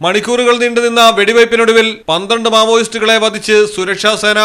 മണിക്കൂറുകൾ നീണ്ടുനിന്ന വെടിവയ്പ്പിനൊടുവിൽ പന്ത്രണ്ട് മാവോയിസ്റ്റുകളെ വധിച്ച് സുരക്ഷാ സേന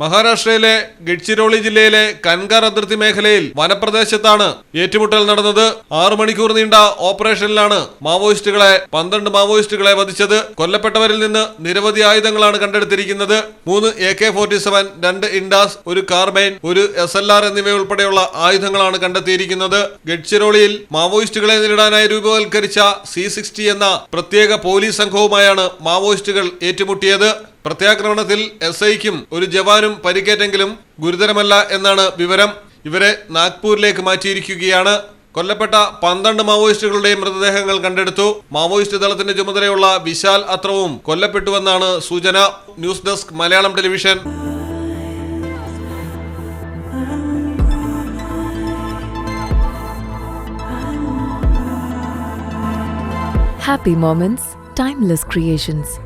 മഹാരാഷ്ട്രയിലെ ഗഡ്ചിരോളി ജില്ലയിലെ കൻകാർ അതിർത്തി മേഖലയിൽ വനപ്രദേശത്താണ് ഏറ്റുമുട്ടൽ നടന്നത്. ആറു മണിക്കൂർ നീണ്ട ഓപ്പറേഷനിലാണ് മാവോയിസ്റ്റുകളെ പന്ത്രണ്ട് മാവോയിസ്റ്റുകളെ വധിച്ചത്. കൊല്ലപ്പെട്ടവരിൽ നിന്ന് നിരവധി ആയുധങ്ങളാണ് കണ്ടെടുത്തിരിക്കുന്നത്. മൂന്ന് എ കെ ഫോർട്ടി സെവൻ രണ്ട് ഇൻഡാസ് ഒരു കാർബൈൻ ഒരു എസ് എൽ ആർ എന്നിവയുൾപ്പെടെയുള്ള ആയുധങ്ങളാണ് കണ്ടെത്തിയിരിക്കുന്നത്. ഗഡ്ചിരോളിയിൽ മാവോയിസ്റ്റുകളെ നേരിടാനായി രൂപവൽക്കരിച്ച സി സിക്സ്റ്റി എന്ന പ്രത്യേക പോലീസ് സംഘവുമായാണ് മാവോയിസ്റ്റുകൾ ഏറ്റുമുട്ടിയത്. പ്രത്യാക്രമണത്തിൽ എസ് ഐക്കും ഒരു ജവാനും പരിക്കേറ്റെങ്കിലും ഗുരുതരമല്ല എന്നാണ് വിവരം. ഇവരെ നാഗ്പൂരിലേക്ക് മാറ്റിയിരിക്കുകയാണ്. കൊല്ലപ്പെട്ട പന്ത്രണ്ട് മാവോയിസ്റ്റുകളുടെ മൃതദേഹങ്ങൾ കണ്ടെടുത്തു. മാവോയിസ്റ്റ് ദളത്തിന്റെ ചുമതലയുള്ള വിശാൽ അത്രവും കൊല്ലപ്പെട്ടുവെന്നാണ് സൂചന. News desk Malayalam television. Happy moments timeless creations.